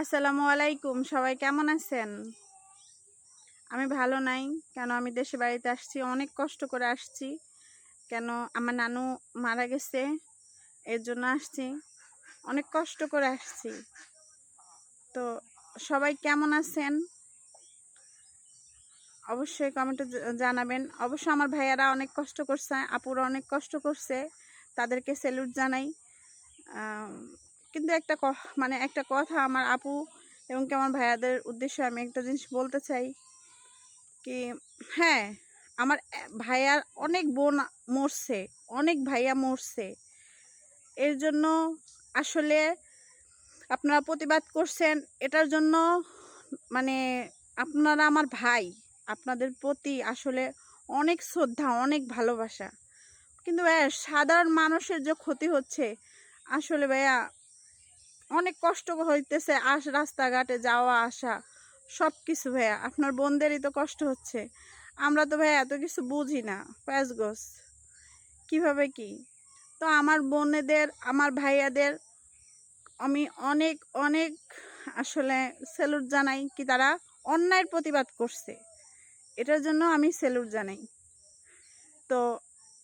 আসসালামু আলাইকুম, সবাই কেমন আছেন? আমি ভালো নাই, কেন আমি দেশে বাড়িতে আসছি, অনেক কষ্ট করে আসছি। কেন আমার নানু মারা গেছে, এর জন্য আসছি, অনেক কষ্ট করে আসছি। তো সবাই কেমন আছেন? অবশ্যই কমেন্টে জানাবেন। অবশ্য আমার ভাইয়ারা অনেক কষ্ট করছে, আপুরা অনেক কষ্ট করছে, তাদেরকে স্যালুট জানাই। কিন্তু একটা মানে একটা কথা আমার আপু এবং কি আমার ভাইয়াদের উদ্দেশ্যে আমি একটা জিনিস বলতে চাই কি হ্যাঁ আমার ভাইয়ার অনেক বোন মরছে, অনেক ভাইয়া মরছে। এর জন্য আসলে আপনারা প্রতিবাদ করছেন, এটার জন্য মানে আপনারা আমার ভাই, আপনাদের প্রতি আসলে অনেক শ্রদ্ধা, অনেক ভালোবাসা। কিন্তু ভাইয়া, সাধারণ মানুষের যে ক্ষতি হচ্ছে, আসলে ভাইয়া অনেক কষ্ট হইতেছে আস, রাস্তাঘাটে যাওয়া, আসা সব কিছু ভাইয়া। আপনার বোনদেরই তো কষ্ট হচ্ছে। আমরা তো ভাইয়া এত কিছু বুঝি না প্যাঁচগোস কীভাবে কি? তো আমার বোনেদের, আমার ভাইয়াদের আমি অনেক অনেক আসলে সেলুট জানাই কি তারা অন্যায়ের প্রতিবাদ করছে। এটার জন্য আমি সেলুট জানাই। তো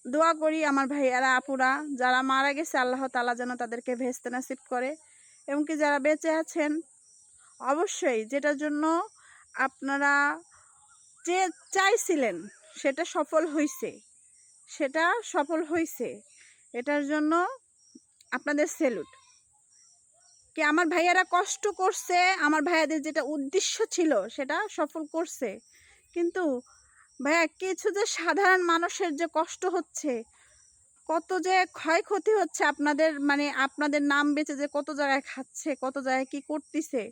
দোয়া করি আমার ভাইয়ারা, আপুরা, যারা মারা গেছে, আল্লাহ তালা যেন তাদেরকে ভেস্তে নাসিব করে। এবং কি যারা বেঁচে আছেন, অবশ্যই যেটার জন্য আপনারা যে চাইছিলেন সেটা সফল হয়েছে সেটা সফল হয়েছে এটার জন্য আপনাদের সেলুট। কি আমার ভাইয়ারা কষ্ট করছে, আমার ভাইয়াদের যেটা উদ্দেশ্য ছিল সেটা সফল করছে। কিন্তু ভাইয়া, কিছু যে সাধারণ মানুষের যে কষ্ট হচ্ছে কত যে ক্ষয়ক্ষতি হচ্ছে আপনাদের মানে আপনাদের নাম বেঁচে যে কত জায়গায় খাচ্ছে, কত জায়গায় কি করতেছে,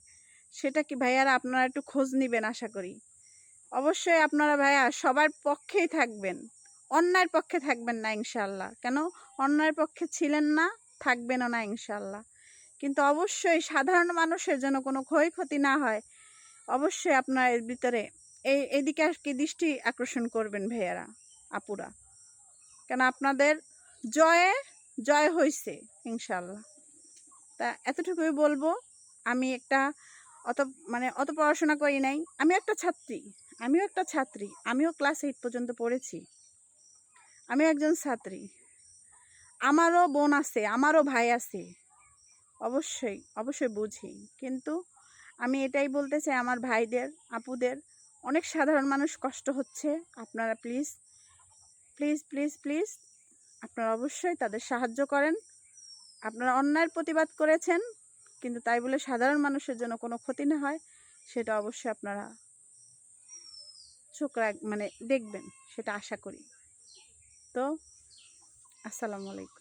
সেটা কি ভাইয়ারা আপনারা একটু খোঁজ নিবেন আশা করি। অবশ্যই আপনারা ভাইয়া সবার পক্ষেই থাকবেন অন্যায়ের পক্ষে থাকবেন না ইনশাল্লাহ কেন? অন্যায়ের পক্ষে ছিলেন না, থাকবেনও না ইনশাল্লাহ কিন্তু অবশ্যই সাধারণ মানুষের জন্য কোনো ক্ষয়ক্ষতি না হয়, অবশ্যই আপনার এর ভিতরে এই, এদিকে আর কি দৃষ্টি আকর্ষণ করবেন ভাইয়ারা, আপুরা। কেন আপনাদের জয়ে, জয় হয়েছে ইনশাল্লাহ তা এতটুকুই বলব, আমি একটা অত মানে অত পড়াশোনা করি নাই। আমি একটা ছাত্রী, আমিও একটা ছাত্রী, আমিও ক্লাস এইট পর্যন্ত পড়েছি। আমি একজন ছাত্রী। আমারও বোন আছে, আমারও ভাই আছে। অবশ্যই অবশ্যই বুঝি। কিন্তু আমি এটাই বলতে চাই, আমার ভাইদের, আপুদের, অনেক সাধারণ মানুষ কষ্ট হচ্ছে। আপনারা প্লিজ প্লিজ প্লিজ প্লিজ আপনারা অবশ্যই তাদের সাহায্য করেন। আপনারা অন্যায়ের প্রতিবাদ করেছেন, কিন্তু তাই বলে সাধারণ মানুষের জন্য কোনো ক্ষতি না হয়, সেটা অবশ্যই আপনারা চোখ মানে দেখবেন, সেটা আশা করি। তো, আসসালামু আলাইকুম।